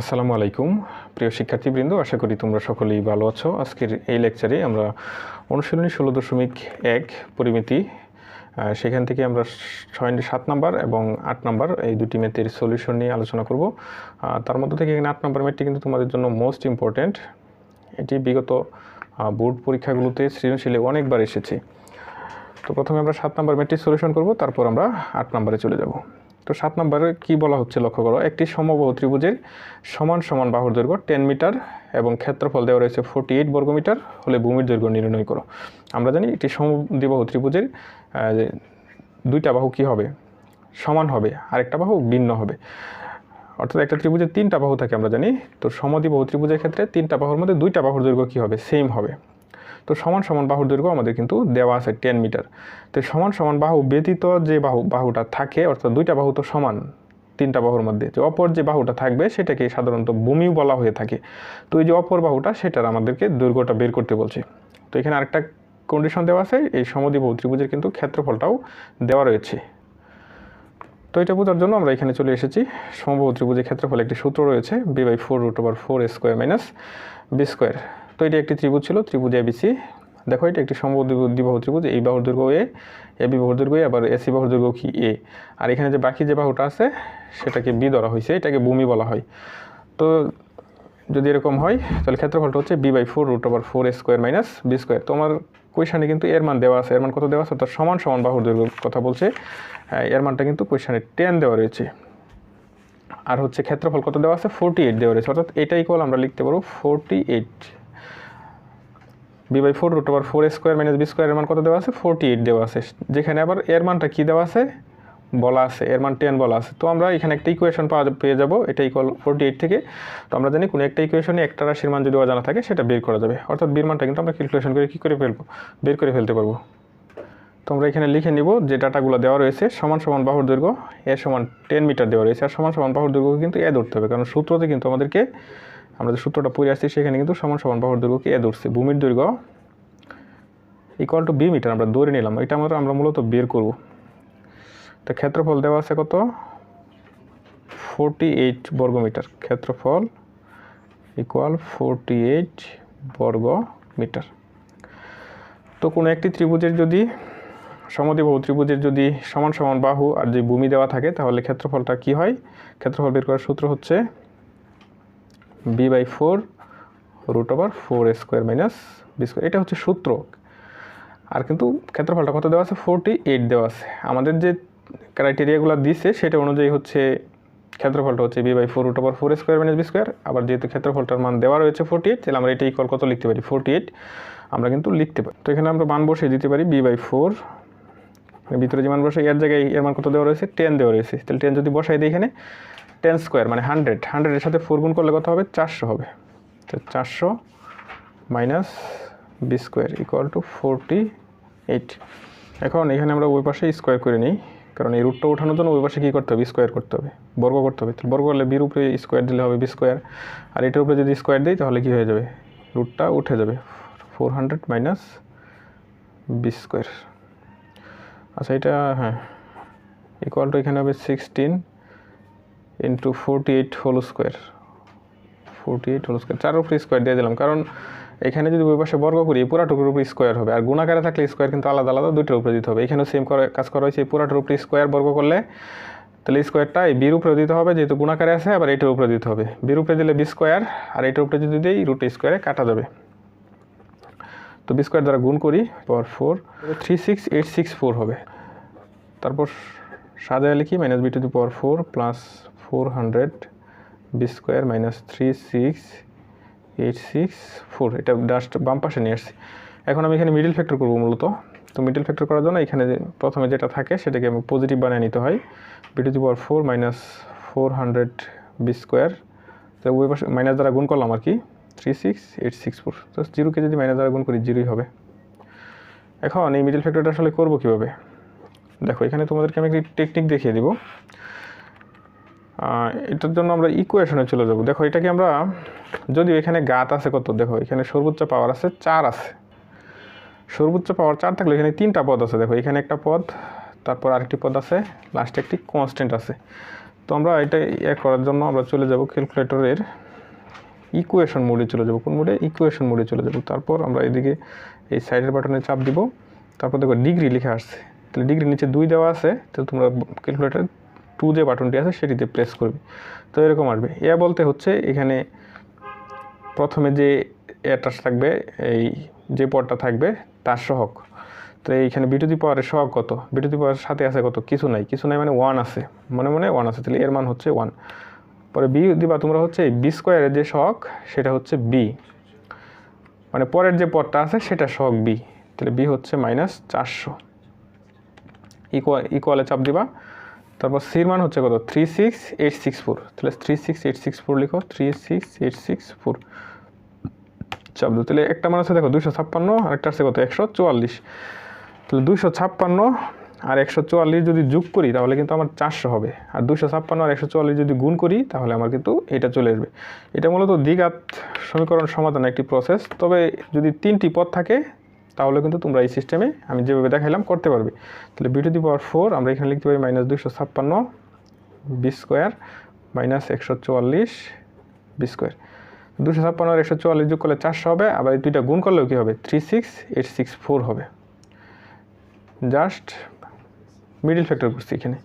আসসালামু আলাইকুম। প্রিয় শিক্ষার্থীবৃন্দ, আশা করি তোমরা সকলেই ভালো আছো। আজকের এই লেকচারে আমরা অনুশীলনী ষোলো দশমিক এক পরিমিতি সেখান থেকে আমরা ছয় সাত নাম্বার এবং আট নাম্বার এই দুটি ম্যাথের সলিউশন নিয়ে আলোচনা করব। তার মধ্যে থেকে এখানে আট নাম্বার ম্যাথটি কিন্তু তোমাদের জন্য মোস্ট ইম্পর্ট্যান্ট এটি বিগত বোর্ড পরীক্ষাগুলোতে সৃজনশীলে অনেকবার এসেছে। তো প্রথমে আমরা সাত নাম্বার ম্যাট্রিক সলিউশন করব, তারপর আমরা আট নাম্বারে চলে যাব। তো সাত নম্বরে কি বলা হচ্ছে লক্ষ্য করো? একটি সমবাহু ত্রিভুজের সমান সমান বাহুর দৈর্ঘ্য টেন মিটার এবং ক্ষেত্রফল দেওয়া রয়েছে ফোর্টি এইট বর্গমিটার হলে ভূমির দৈর্ঘ্য নির্ণয় করো। আমরা জানি একটি সমদ্বিবাহু ত্রিভুজের দুইটা বাহু কি হবে? সমান হবে, আরেকটা বাহু ভিন্ন হবে। অর্থাৎ একটা ত্রিভুজের তিনটা বাহু থাকে আমরা জানি। তো সমদ্বিবাহু ত্রিভুজের ক্ষেত্রে তিনটা বাহুর মধ্যে দুইটা বাহুর দৈর্ঘ্য কী হবে? সেম হবে। তো সমান সমান বাহুর দৈর্ঘ্য আমাদের কিন্তু দেওয়া আছে টেন মিটার তো সমান সমান বাহু ব্যতীত যে বাহু, বাহুটা থাকে, অর্থাৎ দুইটা বাহু তো সমান তিনটা বাহুর মধ্যে, যে অপর যে বাহুটা থাকবে সেটাকে সাধারণত ভূমিও বলা হয়ে থাকে। তো এই যে অপর বাহুটা, সেটার আমাদেরকে দৈর্ঘ্যটা বের করতে বলছে। তো এখানে আরেকটা কন্ডিশন দেওয়া আছে, এই সমদ্বিবাহু ত্রিভুজের কিন্তু ক্ষেত্রফলটাও দেওয়া রয়েছে। তো এটা বোঝার জন্য আমরা এখানে চলে এসেছি। সমবাহু ত্রিভুজের ক্ষেত্রফল একটি সূত্র রয়েছে B by four root over four square minus B square তো এটি একটি ত্রিভুজ ছিল ত্রিভুজ এবিসি দেখো এটা একটি সমদ্বিবাহু ত্রিভুজ এই বাহুর দৈর্ঘ্য এ এ বি বাহুর দৈর্ঘ্য এ আবার এসি বাহুর দৈর্ঘ্য কি এ আর এখানে যে বাকি যে বাহুটা আছে সেটাকে বি ধরা হয়েছে এটাকে ভূমি বলা হয়। তো যদি এরকম হয় তাহলে ক্ষেত্রফলটা হচ্ছে B by four root over four square minus B square তোমার কোয়েশানে কিন্তু এর মান দেওয়া আছে এর মান কত দেওয়া আছে? অর্থাৎ সমান সমান বাহুর দৈর্ঘ্যের কথা বলছে। হ্যাঁ, এর মানটা কিন্তু কোয়েশানে টেন দেওয়া রয়েছে। আর হচ্ছে ক্ষেত্রফল কত দেওয়া আছে? ফোরটি এইট দেওয়া রয়েছে। অর্থাৎ এটা ইকুয়াল আমরা লিখতে পারব forty eight B by four root over four square minus B স্কোয়ারের মান কত দেওয়া আছে? ফোরটি এইট দেওয়া আছে। যেখানে আবার এর মানটা কী দেওয়া আছে? বলা আছে। এর মান টেন বলা আছে। তো আমরা এখানে একটা ইকুয়েশন পাওয়া পেয়ে যাব। এটা ইকুয়াল ফোরটি এইট থেকে। তো আমরা জানি কোনো একটা ইকুয়েশনে একটা রাশির মান যদি অজানা থাকে, সেটা বের করা যাবে। অর্থাৎ বীর মানটা কিন্তু আমরা ক্যালকুলেশন করে কী করে ফেলব? বের করে ফেলতে পারব। তো আমরা এখানে লিখে নিব যে ডাটাগুলো দেওয়া রয়েছে সমান সমান বাহুর দৈর্ঘ্য, এ সমান টেন মিটার দেওয়া রয়েছে। আর সমান সমান বাহুর দৈর্ঘ্য কিন্তু এ ধরতে হবে। কারণ সূত্রতে কিন্তু আমাদেরকে আমরা যে সূত্রটা পড়ে আসছি, সেখানে কিন্তু সমান সমান বাহুর দৈর্ঘ্যকে এ ধরছে। ভূমির দৈর্ঘ্য ইকুয়াল টু বি মিটার আমরা ধরে নিলাম। এটা আমরা আমরা মূলত বের করব। তো ক্ষেত্রফল দেওয়া আছে কত? ফোরটি এইট বর্গ মিটার ক্ষেত্রফল ইকুয়াল ফোরটি এইট বর্গ মিটার তো কোনো একটি ত্রিভুজের যদি, সমদ্বিবাহু ত্রিভুজের যদি সমান সমান বাহু আর যদি ভূমি দেওয়া থাকে, তাহলে ক্ষেত্রফলটা কি হয়? ক্ষেত্রফল বের করার সূত্র হচ্ছে b by four root over four square minus b square এটা হচ্ছে সূত্র। আর কিন্তু ক্ষেত্রফলটা কত দেওয়া আছে? ফোরটি এইট দেওয়া আছে। আমাদের যে ক্রাইটেরিয়াগুলো দিছে, সেটা অনুযায়ী হচ্ছে ক্ষেত্রফলটা হচ্ছে b by four root over four square minus b square আবার যেহেতু ক্ষেত্রফলটার মান দেওয়া রয়েছে ফোরটি এইট তাহলে আমরা এটা ইকুয়াল কত লিখতে পারি? ফোরটি এইট আমরা কিন্তু লিখতে পারি। তো এখানে আমরা মান বসিয়ে দিতে পারি বি বাই ফোর ভিতরে যে মান বসে, এর জায়গায় এর মান কত দেওয়া রয়েছে? টেন দেওয়া রয়েছে। তাহলে টেন যদি বসাই দিই এখানে টেন স্কোয়ার মানে হান্ড্রেড। হান্ড্রেডের সাথে ফোর গুণ করলে কত হবে? চারশো হবে। তো চারশো minus b square equal to forty eight. এখন এখানে আমরা ওই পাশে স্কোয়ার করে নিই, কারণ এই রুটটা ওঠানোর জন্য ওই পাশে কী করতে হবে? স্কোয়ার করতে হবে, বর্গ করতে হবে। বর্গ করলে বির উপরে স্কোয়ার দিলে হবে বি স্কোয়ার, আর এটার উপরে যদি স্কোয়ার দিই তাহলে কী হয়ে যাবে? রুটটা উঠে যাবে। Four hundred minus b square. আচ্ছা এটা হ্যাঁ ইকুয়াল টু এখানে হবে sixteen into forty eight whole square forty eight whole square চার উপরে স্কোয়ার দিয়ে দিলাম। কারণ এখানে যদি ওই পাশে বর্গ করি পুরাটুকুর উপরে স্কোয়ার হবে। আর গুণাকারে থাকলে স্কোয়ার কিন্তু আলাদা আলাদা দুইটার উপরে দিতে হবে। এখানেও সেম করে কাজ করা হয়েছে। পুরাটার উপরে স্কোয়ার বর্গ করলে তাহলে স্কোয়ারটা এই বির উপরে দিতে হবে। যেহেতু গুণাকারে আছে, আবার এটার উপরে দিতে হবে। বির উপরে দিলে বি স্কোয়ার আর এটার উপরে যদি দিই রুট স্কোয়ারে কাটা যাবে। তো বি স্কোয়ার দ্বারা গুণ করি power four three six eight six four হবে। তারপর সাজায় লিখি minus b to the power four plus four hundred b square minus three six eight six four এটা জাস্ট বাম পাশে নিয়ে এখন আমি এখানে মিডিল ফ্যাক্টর করব মূলত। তো মিডিল ফ্যাক্টর করার জন্য এখানে প্রথমে যেটা থাকে সেটাকে আমি পজিটিভ বানিয়ে নিতে হয়। B to the power four minus four hundred b square তো ওই পাশে মাইনাস দ্বারা গুণ করলাম আর কি three six eight six four তো জিরোকে যদি মাইনাস দ্বারা গুণ করি জিরোই হবে। এখন এই মিডিল ফ্যাক্টরটা আসলে করব কীভাবে? দেখো, এখানে তোমাদেরকে আমি একটি টেকনিক দেখিয়ে দিব। এটার জন্য আমরা ইকুয়েশনে চলে যাব। দেখো, এটাকে আমরা যদিও এখানে গাত আছে কত? দেখো, এখানে সর্বোচ্চ পাওয়ার আছে চার আছে। সর্বোচ্চ পাওয়ার চার থাকলে এখানে তিনটা পদ আছে। দেখো, এখানে একটা পদ, তারপর আরেকটি পদ আছে লাস্টে একটি কনস্ট্যান্ট আছে। তো আমরা এটা ইয়ে করার জন্য আমরা চলে যাব ক্যালকুলেটরের ইকুয়েশন মোডে চলে যাব। কোন মোডে ইকুয়েশন মোডে চলে যাব। তারপর আমরা এদিকে এই সাইডের বাটনে চাপ দিব। তারপর দেখো ডিগ্রি লিখে আসছে। তাহলে ডিগ্রি নিচে দুই দেওয়া আছে। তাহলে তোমরা ক্যালকুলেটর টু যে বাটনটি আছে সেটিতে প্রেস করবে। তো এরকম আসবে। এ বলতে হচ্ছে এখানে প্রথমে যে এটা থাকবে, এই যে পদটা থাকবে তার সহক তো এইখানে বিটুদি পাওয়ারের সহক কত? বিটুদি পাওয়ারের সাথে আছে কত? কিছু নাই। কিছু নাই মানে ওয়ান আছে। মনে মনে ওয়ান আছে। তাহলে এর মান হচ্ছে ওয়ান পরে বি দিবা তোমরা হচ্ছে এই বি স্কোয়ারের যে সহক সেটা হচ্ছে বি মানে পরের যে পদটা আছে সেটা সহক বি তাহলে বি হচ্ছে মাইনাস চারশো। ইকুয়াল ইকুয়ালে চাপ দিবা। তারপর সির মান হচ্ছে কত? Three six eight six four তাহলে three six eight six four লিখো। Three six eight six four চাপ তাহলে একটা মান আছে, দেখো দুশো ছাপ্পান্ন আর একটা আছে কত? একশো চুয়াল্লিশ। তাহলে দুশো ছাপ্পান্ন আর একশো চুয়াল্লিশ যদি যোগ করি, তাহলে কিন্তু আমার চারশো হবে। আর দুশো ছাপ্পান্ন আর একশো চুয়াল্লিশ যদি গুণ করি, তাহলে আমার কিন্তু এটা চলে আসবে। এটা মূলত দ্বিঘাত সমীকরণ সমাধান একটি প্রসেস তবে যদি তিনটি পদ থাকে তাহলে কিন্তু তোমরা এই সিস্টেমে আমি যেভাবে দেখাইলাম করতে পারবে। তাহলে b to the power four আমরা এখানে লিখতে পারি মাইনাস দুশো ছাপ্পান্ন বি স্কোয়ার মাইনাস একশো চুয়াল্লিশ বি স্কোয়ার দুশো ছাপ্পান্ন আর একশো চুয়াল্লিশ যোগ করলে চারশো হবে, আবার এই দুইটা গুণ করলেও কী হবে? Three six eight six four হবে। জাস্ট মিডিল ফ্যাক্টর করছি এখানে।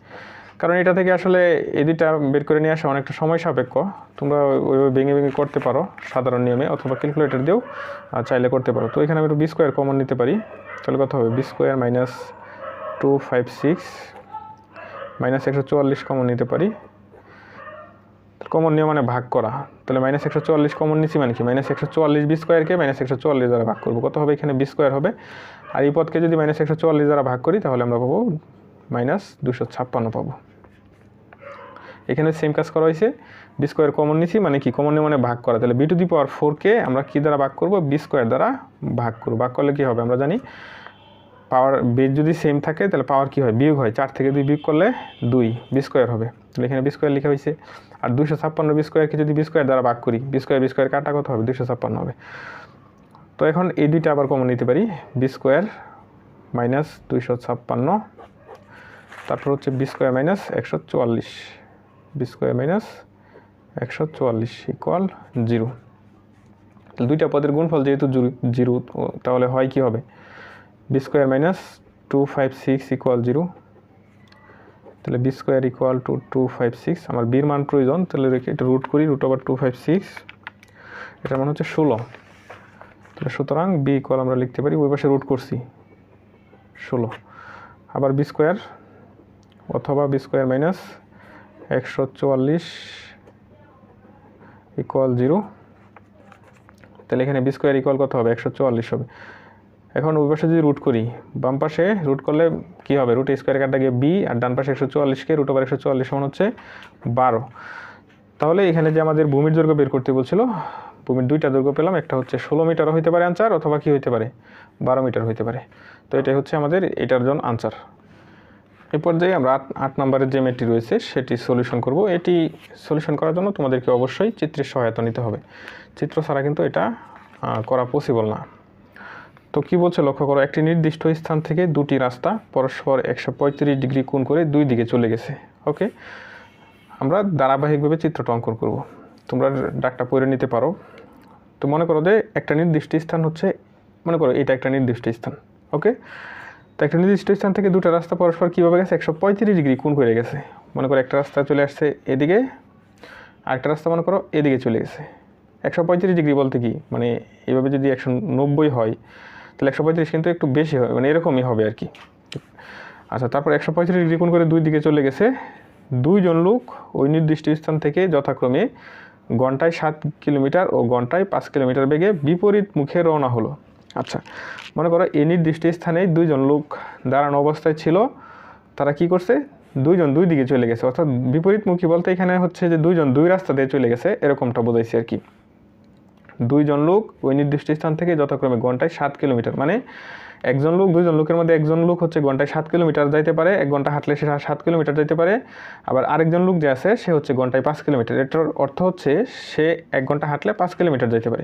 কারণ এটা থেকে আসলে এই দুইটা বের করে নিয়ে আসা অনেকটা সময় সাপেক্ষ। তোমরা ওইভাবে ভেঙে ভেঙে করতে পারো সাধারণ নিয়মে অথবা ক্যালকুলেটর দিয়েও চাইলে করতে পারো। তো এখানে আমি একটু বি স্কোয়ার কমন নিতে পারি। তাহলে কত হবে? B square minus two five six minus একশো চুয়াল্লিশ কমন নিতে পারি। কমন নিয়ম মানে ভাগ করা। তাহলে মাইনাস একশো চুয়াল্লিশ কমন নিচ্ছি মানে কি? মাইনাস একশো চুয়াল্লিশ বি স্কোয়ারকে মাইনাস একশো চুয়াল্লিশ দ্বারা ভাগ করব। কত হবে? এখানে বি স্কোয়ার হবে। আর এই পদকে যদি মাইনাস একশো চুয়াল্লিশ দ্বারা ভাগ করি, তাহলে আমরা পাবো মাইনাস দুশো ছাপ্পান্ন পাবো। এখানে সেম কাজ করা হয়েছে। বি স্কোয়ার কমন নিছি মানে কি? কমন মানে ভাগ করা। তাহলে বি টু দি পাওয়ার ফোরকে আমরা কী দ্বারা ভাগ করব? বি স্কোয়ার দ্বারা ভাগ করব। ভাগ করলে কী হবে? আমরা জানি পাওয়ার বেজ যদি সেম থাকে, তাহলে পাওয়ার কী হয়? বিয়োগ হয়। চার থেকে দুই বিয়োগ করলে দুই বি স্কোয়ার হবে। তাহলে এখানে বি স্কোয়ার লেখা হয়েছে। আর দুশো ছাপ্পান্ন বি স্কোয়ারকে যদি বি স্কোয়ার দ্বারা ভাগ করি বি স্কোয়ার বি স্কোয়ার কাটা কত হবে? দুশো ছাপ্পান্ন হবে। তো এখন এই দুইটা আবার কমন নিতে পারি। বি স্কোয়ার মাইনাস দুইশো ছাপ্পান্ন, তারপর হচ্ছে বি স্কোয়ার মাইনাস একশো চুয়াল্লিশ। বি স্কোয়ার মাইনাস একশো চুয়াল্লিশ ইকুয়াল জিরো দুইটা পদের গুণফল যেহেতু জিরো তাহলে হয় কি হবে? B square minus two five six equal zero তাহলে b square equal to two five six আমার বির মান প্রয়োজন, তাহলে এটা রুট করি root over two five six এটার মান হচ্ছে ষোলো। তাহলে সুতরাং বি ইকুয়াল আমরা লিখতে পারি, ওই পাশে রুট করছি। ষোলো। আবার বি স্কোয়ার, অথবা বি স্কোয়ার মাইনাস একশো চুয়াল্লিশ ইকুয়াল জিরো তাহলে এখানে বি স্কোয়ার ইকুয়াল কত হবে? একশো চুয়াল্লিশ হবে। এখন ওই পাশে যদি রুট করি, বাম পাশে রুট করলে কী হবে? রুট স্কোয়ার গিয়ে বি আর ডান পাশে একশো চুয়াল্লিশকে রুট ওভার একশো চুয়াল্লিশ সমান হচ্ছে বারো। তাহলে এখানে যে আমাদের ভূমির দৈর্ঘ্য বের করতে বলছিল, ভূমির দুইটা দৈর্ঘ্য পেলাম, একটা হচ্ছে ষোলো মিটারও হইতে পারে আনসার অথবা কি হইতে পারে? বারো মিটার হইতে পারে। তো এটাই হচ্ছে আমাদের এটার জন্য আনসার এই পর্যায়ে আমরা আট আট নম্বরের যে মেটটি রয়েছে, সেটি সলিউশন করব। এটি সলিউশন করার জন্য তোমাদেরকে অবশ্যই চিত্রের সহায়তা নিতে হবে। চিত্র ছাড়া কিন্তু এটা করা পসিবল না। তো কি বলছে? লক্ষ্য করো, একটি নির্দিষ্ট স্থান থেকে দুটি রাস্তা পরস্পর একশো পঁয়ত্রিশ ডিগ্রি কোণ করে দুই দিকে চলে গেছে। ওকে আমরা ধারাবাহিকভাবে চিত্রটা অঙ্কন করব। তোমরা ডাকটা পড়ে নিতে পারো। তো মনে করো যে একটা নির্দিষ্ট স্থান হচ্ছে, মনে করো এটা একটা নির্দিষ্ট স্থান। ওকে তো একটা নির্দিষ্ট স্থান থেকে দুটো রাস্তা পরস্পর কীভাবে গেছে? একশো পঁয়ত্রিশ ডিগ্রি কোন করে গেছে। মনে করো একটা রাস্তা চলে আসছে এদিকে আর একটা রাস্তা মনে করো এদিকে চলে গেছে। একশো পঁয়ত্রিশ ডিগ্রি বলতে কি? মানে এভাবে যদি একশো নব্বই হয়, তাহলে একশো পঁয়ত্রিশ কিন্তু একটু বেশি হবে মানে এরকমই হবে আর কি। আচ্ছা তারপর একশো পঁয়ত্রিশ ডিগ্রি কোণ করে দুই দিকে চলে গেছে। দুইজন লোক ওই নির্দিষ্ট স্থান থেকে যথাক্রমে ঘন্টায় সাত কিলোমিটার ও ঘন্টায় পাঁচ কিলোমিটার বেগে বিপরীত মুখে রওনা হলো। আচ্ছা মনে করো এই নির্দিষ্ট স্থানে দুইজন লোক দাঁড়ানো অবস্থায় ছিল, তারা কি করছে? দুইজন দুই দিকে চলে গেছে। অর্থাৎ বিপরীত মুখী বলতে এখানে হচ্ছে যে দুইজন দুই রাস্তা দিয়ে চলে গেছে, এরকমটা বোঝাইছে আর কি। দুইজন লোক ওই নির্দিষ্ট স্থান থেকে যথাক্রমে ঘন্টায় সাত কিলোমিটার মানে একজন লোক, দুইজন লোকের মধ্যে একজন লোক হচ্ছে ঘন্টায় সাত কিলোমিটার যাইতে পারে, এক ঘণ্টা হাঁটলে সে সাত কিলোমিটার যাইতে পারে। আবার আরেকজন লোক যে আছে, সে হচ্ছে ঘন্টায় পাঁচ কিলোমিটার। এটার অর্থ হচ্ছে সে এক ঘণ্টা হাঁটলে পাঁচ কিলোমিটার যাইতে পারে।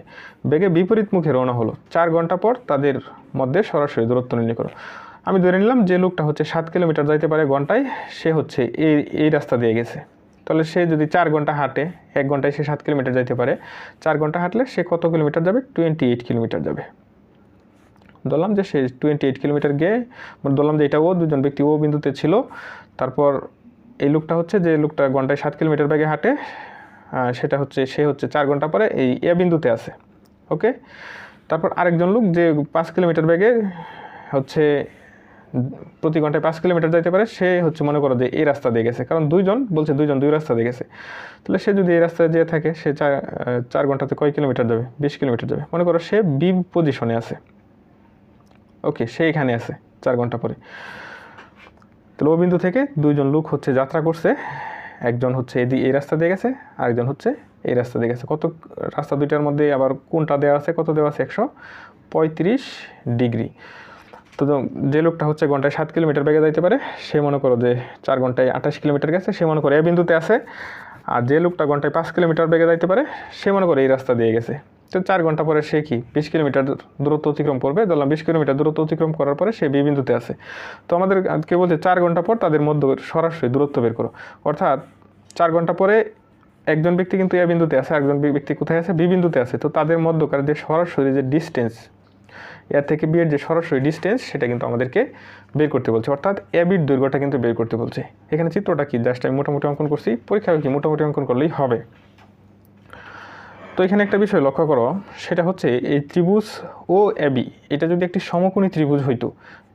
বেগে বিপরীত মুখে রওনা হলো। চার ঘণ্টা পর তাদের মধ্যে সরাসরি দূরত্ব নির্ণয় করো। আমি ধরে নিলাম যে লোকটা হচ্ছে সাত কিলোমিটার যাইতে পারে ঘন্টায়, সে হচ্ছে এই এই রাস্তা দিয়ে গেছে। তাহলে সে যদি চার ঘণ্টা হাঁটে, এক ঘন্টায় সে সাত কিলোমিটার যাইতে পারে। চার ঘণ্টা হাঁটলে সে কত কিলোমিটার যাবে? টোয়েন্টি এইট কিলোমিটার যাবে। ধরলাম যে সে টোয়েন্টি এইট কিলোমিটার গিয়ে মানে ধরলাম যে এটা ও দুজন ব্যক্তি ও বিন্দুতে ছিল। তারপর এই লোকটা হচ্ছে যে লোকটা ঘন্টায় সাত কিলোমিটার বেগে হাঁটে সেটা হচ্ছে, সে হচ্ছে চার ঘণ্টা পরে এই এ বিন্দুতে আছে ওকে তারপর আরেকজন লোক যে পাঁচ কিলোমিটার বেগে হচ্ছে, প্রতি ঘন্টায় পাঁচ কিলোমিটার যাইতে পারে, সে হচ্ছে মনে করো যে এই রাস্তা দিয়ে গেছে। কারণ দুইজন, বলছে দুইজন, দুই রাস্তা দিয়ে গেছে। তাহলে সে যদি এই রাস্তায় যেয়ে থাকে, সে চার চার ঘন্টাতে কয় কিলোমিটার যাবে? বিশ কিলোমিটার যাবে। মনে করো সে বি পজিশনে আছে। ওকে, সে এখানে আছে, চার ঘণ্টা পরে। তাহলে ও বিন্দু থেকে দুইজন লোক হচ্ছে যাত্রা করছে, একজন হচ্ছে এদি, এই রাস্তা দিয়ে গেছে, আরেকজন হচ্ছে এই রাস্তা দিয়ে গেছে। কত, রাস্তা দুইটার মধ্যে আবার কোনটা দেওয়া আছে, কত দেওয়া আছে, একশো পঁয়ত্রিশ ডিগ্রি। তো তো যে লোকটা হচ্ছে ঘন্টায় সাত কিলোমিটার বেগে যাইতে পারে, সে মনে করো যে চার ঘন্টায় আঠাশ কিলোমিটার গেছে, সে মনে করো এ বিন্দুতে আছে, আর যে লোকটা ঘন্টায় পাঁচ কিলোমিটার বেগে যাইতে পারে, সে মনে করো এই রাস্তা দিয়ে গেছে। তো চার ঘণ্টা পরে সে কি? বিশ কিলোমিটার দূরত্ব অতিক্রম করবে? ধরলাম বিশ কিলোমিটার দূরত্ব অতিক্রম করার পরে সে বি বিন্দুতে আছে। তো আমাদের কে বলছে চার ঘণ্টা পর তাদের মধ্যে সরাসরি দূরত্ব বের করো। অর্থাৎ চার ঘণ্টা পরে একজন ব্যক্তি কিন্তু এ বিন্দুতে আছে একজন ব্যক্তি কোথায় আছে? বি বিন্দুতে আছে। তো তাদের মধ্যকার যে সরাসরি যে ডিস্টেন্স এর থেকে বি এর যে সরাসরি ডিস্টেন্স সেটা কিন্তু আমাদেরকে বের করতে বলছে। অর্থাৎ এ বির দৈর্ঘ্যটা কিন্তু বের করতে বলছে। এখানে চিত্রটা কি? জাস্ট আমি মোটামুটি অঙ্কন করছি। পরীক্ষায় কি? মোটামুটি অঙ্কন করলেই হবে। তো এখানে একটা বিষয় লক্ষ্য করো, সেটা হচ্ছে এই ত্রিভুজ ও এবি এটা যদি একটি সমকোণী ত্রিভুজ হইতো,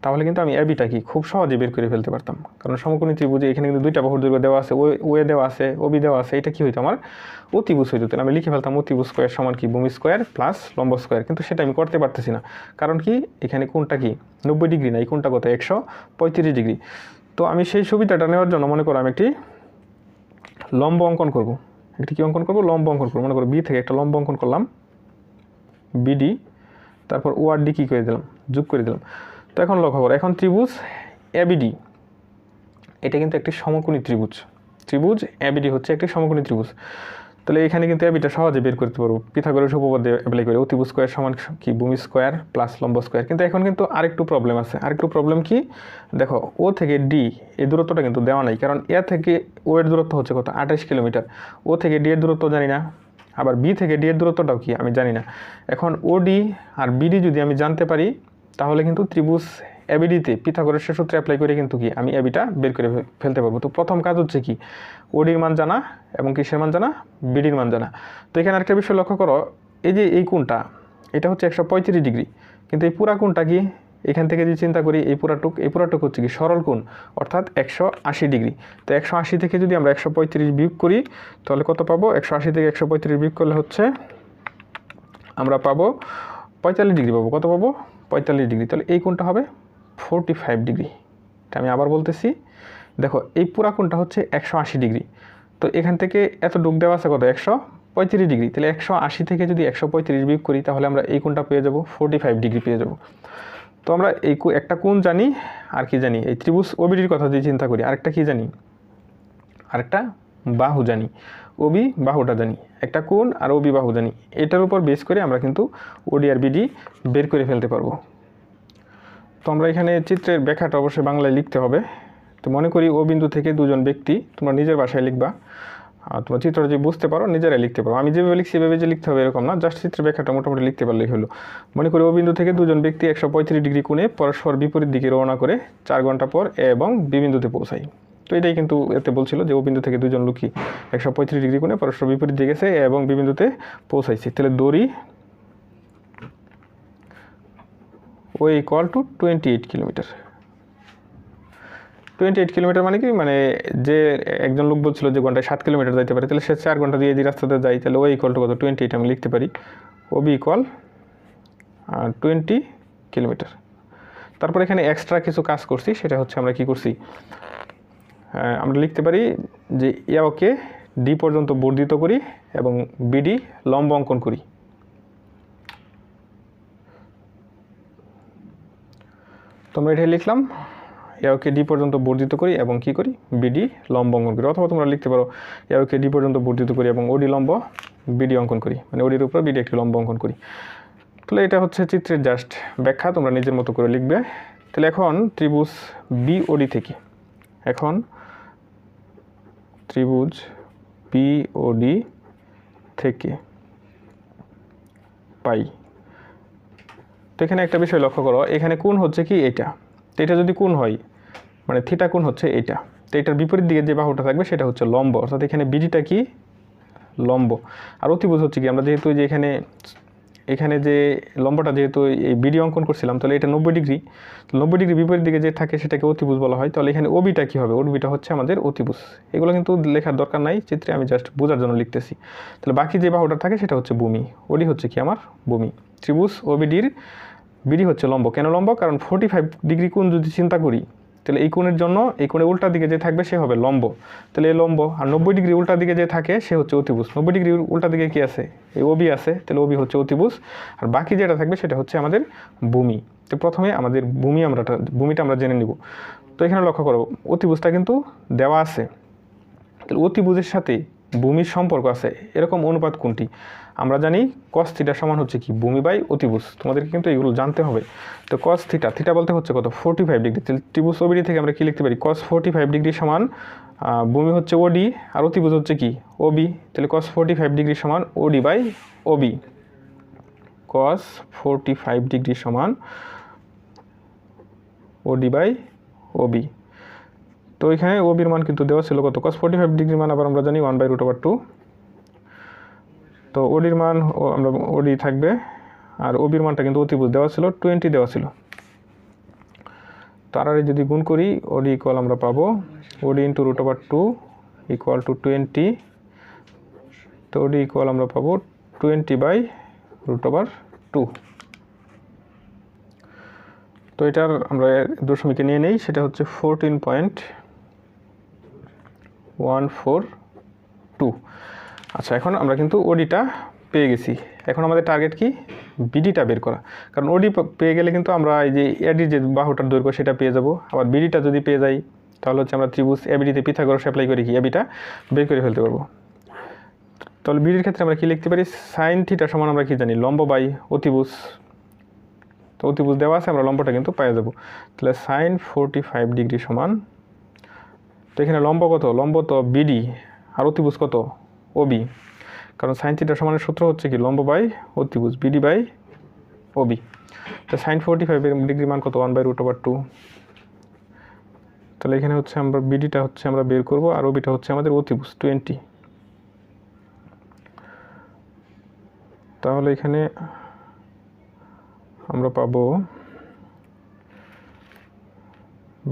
তাহলে কিন্তু আমি অ্যাবিটা কি খুব সহজে বের করে ফেলতে পারতাম। কারণ সমকোণী ত্রিভুজে এখানে কিন্তু দুইটা বাহুর দৈর্ঘ্য দেওয়া আছে, ও ওয়ে দেওয়া আছে ওবি দেওয়া আছে, এটা কি হইতো আমার? অতিভুজ হইতো। তাহলে আমি লিখে ফেলতাম অতিভুজ স্কোয়ার সমান কি ভূমি স্কোয়ার প্লাস লম্ব স্কোয়ার। কিন্তু সেটা আমি করতে পারতেছি না। কারণ কি? এখানে কোনটা কি? নব্বই ডিগ্রি না, এই কোনটা কত? একশো পঁয়ত্রিশ ডিগ্রি। তো আমি সেই সুবিধাটা নেওয়ার জন্য মনে করো আমি একটি লম্ব অঙ্কন করব। একটি কী অঙ্কন করব? লম্ব অঙ্কন করব। মনে করো বি থেকে একটা লম্ব অঙ্কন করলাম। বিডি তারপর ওয়ার ডি কী করে দিলাম? যোগ করে দিলাম। তো এখন লক্ষ্য করো, এখন ত্রিভুজ এবিডি এটা কিন্তু একটি সমকোণী ত্রিভুজ। ত্রিভুজ এবিডি হচ্ছে একটি সমকোণী ত্রিভুজ। তাহলে এখানে কিন্তু এবিটা সহজে বের করতে পারব। পিথাগোরাস উপপাদ্য অ্যাপ্লাই করে অতিভুজ স্কোয়ার সমান কি? ভূমি স্কোয়ার প্লাস লম্ব স্কোয়ার কিন্তু এখন কিন্তু আরেকটু প্রবলেম আছে। আরেকটু প্রবলেম কি? দেখো ও থেকে ডি এই দূরত্বটা কিন্তু দেওয়া নাই। কারণ এ থেকে ও এর দূরত্ব হচ্ছে কত? আঠাশ কিলোমিটার। ও থেকে ডি এর দূরত্ব জানি না। আবার বি থেকে ডি এর দূরত্বটাও কি? আমি জানি না। এখন ও ডি আর বিডি যদি আমি জানতে পারি, তাহলে কিন্তু ত্রিভুজ এবিডিতে পিথাগোরাসের সূত্রে অ্যাপ্লাই করে কিন্তু কি? আমি এবিটা বের করে ফেলতে পারব। তো প্রথম কাজ হচ্ছে কি? ওডির মান জানা এবং কিসের মান জানা? বিডির মান জানা। তো এখানে আরেকটা বিষয় লক্ষ্য করো। এই যে এই কোণটা, এটা হচ্ছে একশো পঁয়ত্রিশ ডিগ্রি। কিন্তু এই পুরা কোণটা কি? এখান থেকে যদি চিন্তা করি, এই পুরাটুক এই পুরাটুক হচ্ছে কি? সরল কোণ, অর্থাৎ একশো আশি ডিগ্রি। তো একশো আশি থেকে যদি আমরা একশো পঁয়ত্রিশ বিয়োগ করি, তাহলে কত পাবো? একশো আশি থেকে একশো পঁয়ত্রিশ বিয়োগ করলে হচ্ছে আমরা পাবো পঁয়তাল্লিশ ডিগ্রি পাবো। কত পাবো? পঁয়তাল্লিশ ডিগ্রি। তাহলে এই কোণটা হবে ফোরটি ফাইভ ডিগ্রি এটা আমি আবার বলতেছি, দেখো, এই পুরা কোণটা হচ্ছে একশো আশি ডিগ্রি তো এখান থেকে এত ডুব দেওয়া আছে কত? একশো পঁয়ত্রিশ ডিগ্রি তাহলে একশো আশি থেকে যদি একশো পঁয়ত্রিশ বিয়োগ করি, তাহলে আমরা এই কোণটা পেয়ে যাব ফোরটি ফাইভ ডিগ্রি পেয়ে যাব। তো আমরা এই একটা কোণ জানি, আর কি জানি? এই ত্রিভুজ ওবিডির কথা যদি চিন্তা করি, আরেকটা কি জানি? আরেকটা বাহু জানি। ওবি বাহুটা জানি। একটা কোণ আর ওবি বাহু জানি। এটার উপর বেস করে আমরা কিন্তু ওডি আর বিডি বের করে ফেলতে পারব। তো আমরা এখানে চিত্রের ব্যাখ্যাটা অবশ্যই বাংলায় লিখতে হবে। তো মনে করি ও বিন্দু থেকে দুজন ব্যক্তি, তোমরা নিজের ভাষায় লিখবা। আর তোমার চিত্রটা যদি বুঝতে পারো, নিজেরাই লিখতে পারো। আমি যেভাবে লিখছি সেভাবে যে লিখতে হবে এরকম না জাস্ট চিত্রের ব্যাখ্যাটা মোটামুটি লিখতে পারলেই হলো। মনে করি ও বিন্দু থেকে দুজন ব্যক্তি একশো পঁয়ত্রিশ ডিগ্রি কোণে পরস্পর বিপরীত দিকে রওনা করে চার ঘণ্টা পর এ এবং বি বিন্দুতে তো এটাই কিন্তু এতে বলছিল যে ও বিন্দু থেকে দুজন লোকই একশো পঁয়ত্রিশ ডিগ্রি কোণে পরস্পর বিপরীত দিকে গেছে এবং বি বিন্দুতে পৌঁছাইছে। তাহলে দড়ি O equal to twenty eight kilometre twenty eight kilometre মানে কি? মানে যে একজন লোক বলছিল যে ঘন্টায় সাত কিলোমিটার যাইতে পারে, তাহলে সে চার ঘণ্টা দিয়ে যে রাস্তাতে যায়, তাহলে ও ইকুয়াল টু কত? টোয়েন্টি এইট আমি লিখতে পারি। O B equal twenty kilometre তারপর এখানে এক্সট্রা কিছু কাজ করছি, সেটা হচ্ছে আমরা কি করছি? আমরা লিখতে পারি যে ইয়াওকে ডি পর্যন্ত বর্ধিত করি এবং বিডি লম্ব অঙ্কন করি। তো আমরা এটাই লিখলাম। ইয়াওকে ডি পর্যন্ত বর্ধিত করি এবং কি করি? বিডি লম্ব অঙ্কন করি। অথবা তোমরা লিখতে পারো, ইয়াওকে ডি পর্যন্ত বর্ধিত করি এবং ওডি লম্ব বিডি অঙ্কন করি। মানে ওডির উপর বিডি একটি লম্ব অঙ্কন করি। তাহলে এটা হচ্ছে চিত্রের জাস্ট ব্যাখ্যা, তোমরা নিজের মতো করে লিখবে। তাহলে এখন ত্রিভুজ বি বিওডি থেকে, এখন ত্রিভুজ বি বিওডি থেকে পাই। তো এখানে একটা বিষয় লক্ষ্য করো, এখানে কোন হচ্ছে কি এটা? তো এটা যদি কোন হয় মানে থিটা কোন হচ্ছে এটা। তো এটার বিপরীত দিকে যে বাহুটা থাকবে সেটা হচ্ছে লম্ব। অর্থাৎ এখানে বিডিটা কি? লম্ব। আর অতিভুজ হচ্ছে কি? আমরা যেহেতু যে এখানে এখানে যে লম্বটা যেহেতু এই বিডি অঙ্কন করছিলাম, তাহলে এটা নব্বই ডিগ্রি। নব্বই ডিগ্রি বিপরীত দিকে যে থাকে সেটাকে অতিভুজ বলা হয়। তাহলে এখানে ওবিটা কী হবে? ওবিটা হচ্ছে আমাদের অতিভুজ। এগুলো কিন্তু লেখার দরকার নাই, চিত্রে আমি জাস্ট বোঝার জন্য লিখতেছি। তাহলে বাকি যে বাহুটা থাকে সেটা হচ্ছে ভূমি। ওডি হচ্ছে কি আমার? ভূমি। ত্রিভুজ, ওবিডির, বিডি হচ্ছে লম্ব। কেন লম্ব? কারণ ফোর্টি ফাইভ ডিগ্রি কোণ যদি চিন্তা করি তাহলে এই কোণের জন্য, এই কোণে উল্টা দিকে যে থাকবে সে হবে লম্ব। তাহলে এই লম্ব আর নব্বই ডিগ্রি উল্টা দিকে যে থাকে সে হচ্ছে অতিভুজ। নব্বই ডিগ্রি উল্টা দিকে কি আছে? এই ওবি আছে, তাহলে ওবি হচ্ছে অতিভুজ। আর বাকি যেটা থাকবে সেটা হচ্ছে আমাদের ভূমি। তো প্রথমে আমাদের ভূমি আমরা ভূমিটা আমরা জেনে নিব। তো এখানে লক্ষ্য করো, অতিভুজটা কিন্তু দেওয়া আছে। তাহলে অতিভুজের সাথে ভূমির সম্পর্ক আছে, এরকম অনুপাত কোনটি? আমরা জানি কস থিটা সমান হচ্ছে কি? ভূমি বাই অতিভুজ। তোমাদেরকে কিন্তু এগুলো জানতে হবে। তো কস থিটা থিটা বলতে হচ্ছে কত? ফোর্টি ফাইভ ডিগ্রি ত্রিভুজ ওবিডি থেকে আমরা কি লিখতে পারি? কস ফোর্টি ফাইভ ডিগ্রি সমান ভূমি হচ্ছে ওডি আর অতিভুজ হচ্ছে কি? ওবি। তাহলে কস ফোর্টি ফাইভ ডিগ্রি সমান OD by OB. Cos forty five degree সমান ওডি বাই ওবি। তো এখানে ওবির মান কিন্তু দেওয়া ছিল কত? কস ফোর্টি ফাইভ ডিগ্রি মান আবার আমরা জানি one by root over two তো ওডির মান আমরা ওডি থাকবে। আর ওবির মানটা কিন্তু অতিভুজ দেওয়া ছিল টোয়েন্টি দেওয়া ছিল। তার আগে যদি গুণ করি, ওডি ইকুয়াল আমরা পাবো, OD into root over two equal to twenty তো ওডি ইকুয়াল আমরা পাবো twenty by root over two তো এটার আমরা দশমিকে নিয়ে নেই, সেটা হচ্ছে fourteen point one four two আচ্ছা এখন আমরা কিন্তু ওডিটা পেয়ে গেছি। এখন আমাদের টার্গেট কি? বিডিটা বের করা। কারণ ওডি পেয়ে গেলে কিন্তু আমরা এই যে এডির যে বাহুটার দৈর্ঘ্য সেটা পেয়ে যাব। আবার বিডিটা যদি পেয়ে যাই, তাহলে হচ্ছে আমরা ত্রিভুজ এবিডিতে পিথাগোরাস অ্যাপ্লাই করি কি এবিটা বের করে ফেলতে পারব। তাহলে বিডির ক্ষেত্রে আমরা কি লিখতে পারি? সাইন থিটা সমান আমরা কি জানি? লম্ব বাই অতিভুজ। তো অতিভুজ দেওয়া আছে, আমরা লম্বটা কিন্তু পেয়ে যাব। তাহলে সাইন ফোরটি ফাইভ ডিগ্রি সমান। তো এখানে লম্ব কত? লম্ব তো বিডি আর অতিভুজ কত? ওবি কারণ সাইন থিটা সমানের সূত্র হচ্ছে কি? লম্ব বাই অতিভুজ বিডি বাই ওবি তো সাইন ফোরটি ফাইভ ডিগ্রি মান কত? One by root over two তাহলে এখানে হচ্ছে আমরা বিডিটা হচ্ছে আমরা বের করব আর ওবিটা হচ্ছে আমাদের অতিভুজ টোয়েন্টি তাহলে এখানে আমরা পাবো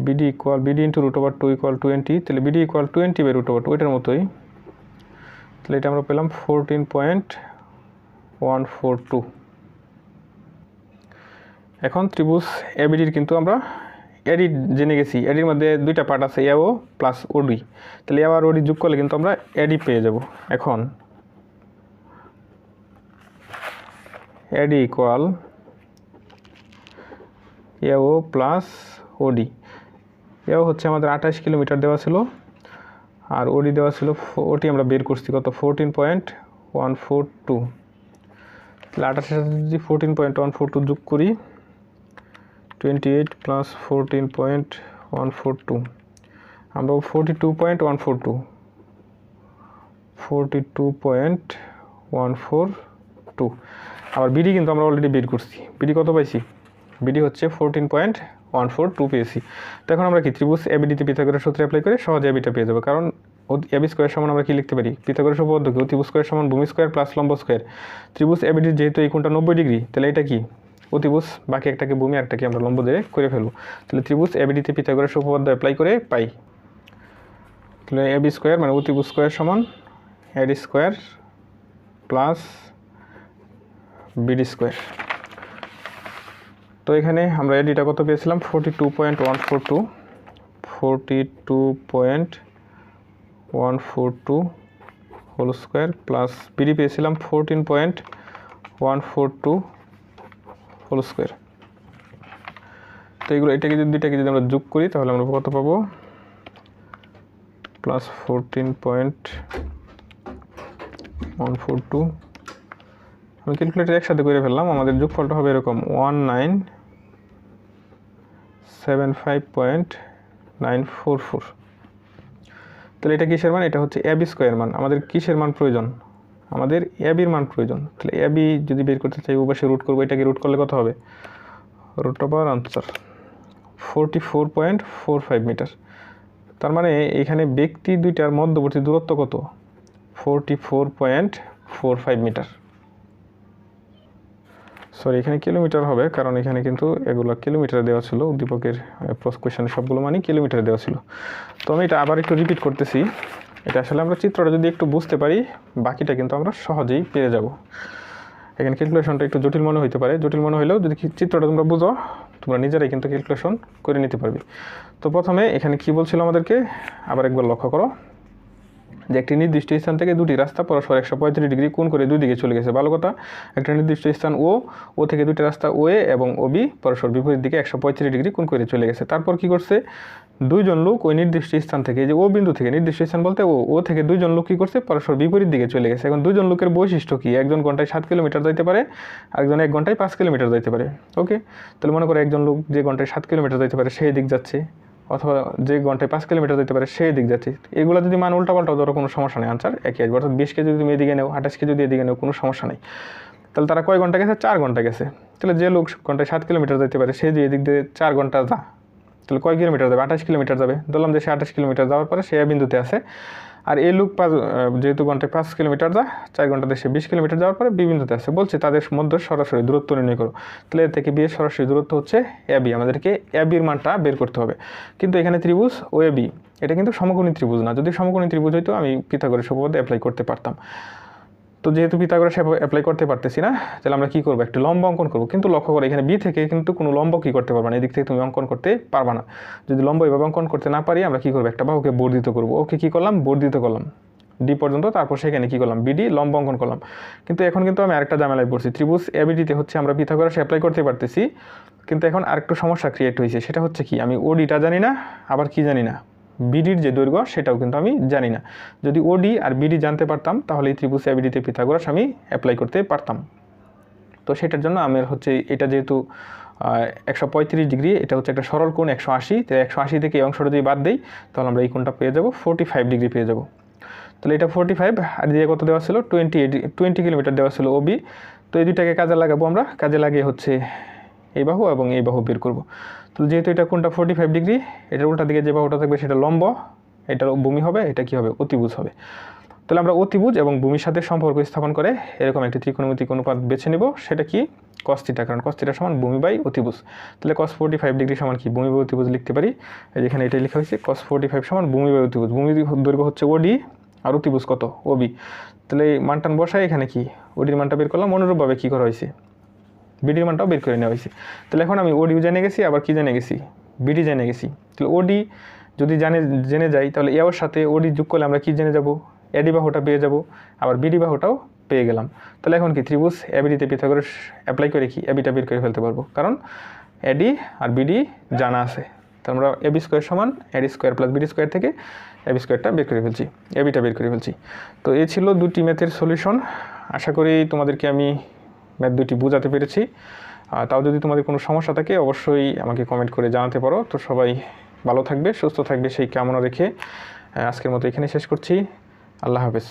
BD equal BD into root over two equal twenty তাহলে BD equal twenty by root over two এটার মতোই। তাহলে এটা আমরা পেলাম fourteen point one four two এখন ত্রিভুজ এবিডির কিন্তু আমরা এডি জেনে গেছি। এডির মধ্যে দুইটা পার্ট আছে এও প্লাস ওডি তাহলে এ আর ওডি যোগ করলে কিন্তু আমরা এডি পেয়ে যাব। এখন এডি ইকুয়াল এও প্লাস ওডি এও হচ্ছে আমাদের আঠাশ কিলোমিটার দেওয়া ছিল। আর ওডি দেওয়া ছিল ওটি আমরা বের করছি কত? Fourteen point one four two তাহলে আঠাশের সাথে যদি fourteen point one four two যোগ করি twenty eight plus fourteen point one four two আমরা forty two point one four two forty two point one four two আবার বিডি কিন্তু আমরা অলরেডি বের করছি। বিডি কত পাইছি? বিডি হচ্ছে fourteen point one four two পেয়েছি তো এখন আমরা কি, ত্রিভুজ এবিডিতে পিথাগোরাস সূত্রে অ্যাপ্লাই করে সহজে এবিটা পেয়ে যাব। কারণ এবি স্কোয়ার সমান আমরা কি লিখতে পারি? পিথাগোরাস উপপাদ্যকে অতিভুজ স্কোয়ার সমান ভূমি স্কোয়ার প্লাস লম্ব স্কোয়ার ত্রিভুজ এবিডির যেহেতু এই কোণটা নব্বই ডিগ্রি, তাহলে এটা কি? অতিভুজ, বাকি একটাকে ভূমি একটাকে আমরা লম্ব দিয়ে করে ফেলব। তাহলে ত্রিভুজ এবিডিতে পিথাগোরাস উপপাদ্য অ্যাপ্লাই করে পাই। তাহলে এবি স্কোয়ার মানে অতিভুজ স্কোয়ার সমান AD square plus BD square তো এখানে আমরা এডিটা কত পেয়েছিলাম forty two point one four two forty two point one four two whole square plus BD পেয়েছিলাম fourteen point one four two whole square তো এগুলো এটাকে যদি দুইটাকে যদি আমরা যোগ করি তাহলে আমরা কত পাবো? Plus fourteen point one four two আমি ক্যালকুলেটার একসাথে করে ফেললাম, আমাদের যোগফলটা হবে এরকম one nine seven five point nine four four তাহলে এটা কিসের মান? এটা হচ্ছে এবি স্কোয়ার মান। আমাদের কিসের মান প্রয়োজন? আমাদের এবির মান প্রয়োজন। তাহলে এবি যদি বের করতে চাই অবশ্যই রুট করব, এটাকে রুট করলে কত হবে? Root over answer forty four point four five metre তার মানে এখানে ব্যক্তি দুইটার মধ্যবর্তী দূরত্ব কত? Forty four point four five metre sorry এখানে কিলোমিটার হবে, কারণ এখানে কিন্তু এগুলো কিলোমিটার দেওয়া ছিল, উদ্দীপকের কোয়েশন সবগুলো মানে কিলোমিটার দেওয়া ছিল। তো আমি এটা আবার একটু রিপিট করতেছি। এটা আসলে আমরা চিত্রটা যদি একটু বুঝতে পারি, বাকিটা কিন্তু আমরা সহজেই পেয়ে যাব। এখানে ক্যালকুলেশনটা একটু জটিল মনে হইতে পারে। জটিল মনে হলেও যদি চিত্রটা তোমরা বুঝো, তোমরা নিজেরাই কিন্তু ক্যালকুলেশন করে নিতে পারবে। তো প্রথমে এখানে কি বলছিল আমাদেরকে? আবার একবার লক্ষ্য করো। যে একটি নির্দিষ্ট স্থান থেকে দুটি রাস্তা পরস্পর একশো পঁয়ত্রিশ ডিগ্রি কোণ করে দুই দিকে চলে গেছে। ভালো কথা, একটা নির্দিষ্ট স্থান ও ও থেকে দুটি রাস্তা ও এ এবং ও বি পরস্পর বিপরীত দিকে একশো পঁয়ত্রিশ ডিগ্রি কোণ করে চলে গেছে। তারপর কি করছে? দুইজন লোক ওই নির্দিষ্ট স্থান থেকে, যে ও বিন্দু থেকে, নির্দিষ্ট স্থান বলতে ও ও থেকে দুইজন লোক কী করছে? পরস্পর বিপরীত দিকে চলে গেছে। এখন দুজন লোকের বৈশিষ্ট্য কী? একজন ঘন্টায় সাত কিলোমিটার যাইতে পারে, আরেকজন এক ঘন্টায় পাঁচ কিলোমিটার যাইতে পারে। ওকে? তাহলে মনে করো একজন লোক যে ঘন্টায় সাত কিলোমিটার যাইতে পারে, সেই দিক যাচ্ছে। অথবা যে ঘন্টায় পাঁচ কিলোমিটার যেতে পারে, সেই দিক যাচ্ছে। এগুলো যদি মান উল্টাপাল্টা ধরো কোনো সমস্যা নেই, আনসার একই আসবে অর্থাৎ বিশ কেজি যদি তুমি এদিকে নেও, আঠাশ কেজি যদি এদিকে নেও, কোনো সমস্যা নেই। তাহলে তারা কয় ঘণ্টা গেছে? চার ঘণ্টা গেছে। তাহলে যে লোক ঘন্টায় সাত কিলোমিটার যেতে পারে, সে যে এদিক দিয়ে চার ঘণ্টা যা, তাহলে কয় কিলোমিটার যাবে? আঠাশ কিলোমিটার যাবে। ধরলাম যে সে আঠাশ কিলোমিটার যাওয়ার পরে সে বিন্দুতে আছে। আর এই লুক পাঁচ যেহেতু ঘন্টায় পাঁচ কিলোমিটার যা চার ঘণ্টা দেশে বিশ কিলোমিটার যাওয়ার পরে বিভিন্নতে আছে। বলছে তাদের মধ্যে সরাসরি দূরত্ব নির্ণয় করো। তাহলে থেকে বিয়ের সরাসরি দূরত্ব হচ্ছে অ্যাবি আমাদেরকে এবির মানটা বের করতে হবে। কিন্তু এখানে ত্রিভুজ ও এবি এটা কিন্তু সমকোণী ত্রিভুজ না। যদি সমকোণী ত্রিভুজ হইতো, আমি পিথাগোরাস উপপাদ্য অ্যাপ্লাই করতে পারতাম। তো যেহেতু পিথাগোরাস অ্যাপ্লাই করতে পারতেছি না, তাহলে আমরা কী করব? একটু লম্ব অঙ্কন করব। কিন্তু লক্ষ্য করে, এখানে বি থেকে কিন্তু কোনো লম্ব কী করতে পারবা না। এদিক থেকে তুমি অঙ্কন করতে পারবা না। যদি লম্ব এভাবে অঙ্কন করতে না পারি, আমরা কী করব? একটা বাহুকে বর্ধিত করব। ওকে কী করলাম? বর্ধিত করলাম। ডি পর্যন্ত, তারপর সেখানে কী করলাম? বিডি লম্ব অঙ্কন করলাম। কিন্তু এখন কিন্তু আমি আরেকটা ঝামেলায় পড়ছি। ত্রিভুজ এবিডিতে হচ্ছে আমরা পিথাগোরাস অ্যাপ্লাই করতে পারতেছি। কিন্তু এখন আরেকটু সমস্যা ক্রিয়েট হয়েছে। সেটা হচ্ছে কি? আমি ওডিটা জানি না, আবার কি জানি না? বিডির যে দৈর্ঘ্য, সেটাও কিন্তু আমি জানি না। যদি ওডি আর বিডি জানতে পারতাম, তাহলে এই ত্রিভুজ এবিডিতে পিথাগোরাস আমি অ্যাপ্লাই করতে পারতাম। তো সেটার জন্য আমার হচ্ছে এটা যেহেতু একশো পঁয়ত্রিশ ডিগ্রি, এটা হচ্ছে একটা সরল কোণ একশো আশি। তো একশো আশি থেকে এই অংশটা যদি বাদ দিই, তাহলে আমরা এই কোণটা পেয়ে যাব ফোর্টি ফাইভ ডিগ্রি পেয়ে যাব। তাহলে এটা ফোর্টি ফাইভ আর দিয়ে কত দেওয়া ছিল? টোয়েন্টি টোয়েন্টি কিলোমিটার দেওয়া ছিল ওবি তো এই দুইটাকে কাজে লাগাবো আমরা। কাজে লাগিয়ে হচ্ছে এই বাহু এবং এই বাহু বের করব। তো যেহেতু এটা কোনটা ফোর্টি ফাইভ ডিগ্রি এটার উল্টা দিকে যে বাহুটা থাকবে সেটা লম্ব, এটার ভূমি হবে, এটা কি হবে? অতিভুজ হবে। তাহলে আমরা অতিভুজ এবং ভূমির সাথে সম্পর্ক স্থাপন করে এরকম একটি ত্রিকোণমিতিক অনুপাত বেছে নেব। সেটা কি? কস্তিটা কারণ কস্তিটা সমান ভূমি বাই অতিভুজ। তাহলে কস ফোর্টি ফাইভ ডিগ্রি সমান কি? ভূমি বাই অতিভুজ লিখতে পারি। যেখানে এটাই লেখা হয়েছে কস ফোর্টি ফাইভ সমান ভূমি বাই অতিভুজ। ভূমি দৈর্ঘ্য হচ্ছে ওডি আর অতিভুজ কত? ওবি তাহলে এই মানটান বসায় এখানে কি? ওডির মানটা বের করলাম, অনুরূপভাবে কী করা হয়েছে? বিডির মানটাও বের করে নেওয়া হয়েছে। তাহলে এখন আমি ওডিও জেনে গেছি, আবার কী জেনে গেছি? বিডি জেনে গেছি। তাহলে ওডি যদি জানে, জেনে যাই তাহলে এর সাথে ওডি যোগ করলে আমরা কী জেনে যাব? এডি বাহুটা পেয়ে যাব, আবার বিডি বাহুটাও পেয়ে গেলাম। তাহলে এখন কি ত্রিভুজ? এবিডিতে পিথাগোরাস অ্যাপ্লাই করে কি? এবিটা বের করে ফেলতে পারব। কারণ এডি আর বিডি জানা আছে। তো আমরা এবি স্কোয়ার সমান AD square plus BD square থেকে এবি স্কোয়ারটা বের করে ফেলছি। এবিটা বের করে ফেলছি। তো এ ছিল দুটি ম্যাথের সলিউশন আশা করি তোমাদেরকে আমি ম্যাথ দুটি বোঝাতে পেরেছি। তাও যদি তোমাদের কোনো সমস্যা থাকে, অবশ্যই আমাকে কমেন্ট করে জানাতে পারো। তো সবাই ভালো থাকবে, সুস্থ থাকবে, সেই কামনা রেখে আজকের মতো এখানে শেষ করছি। আল্লাহ হাফেজ।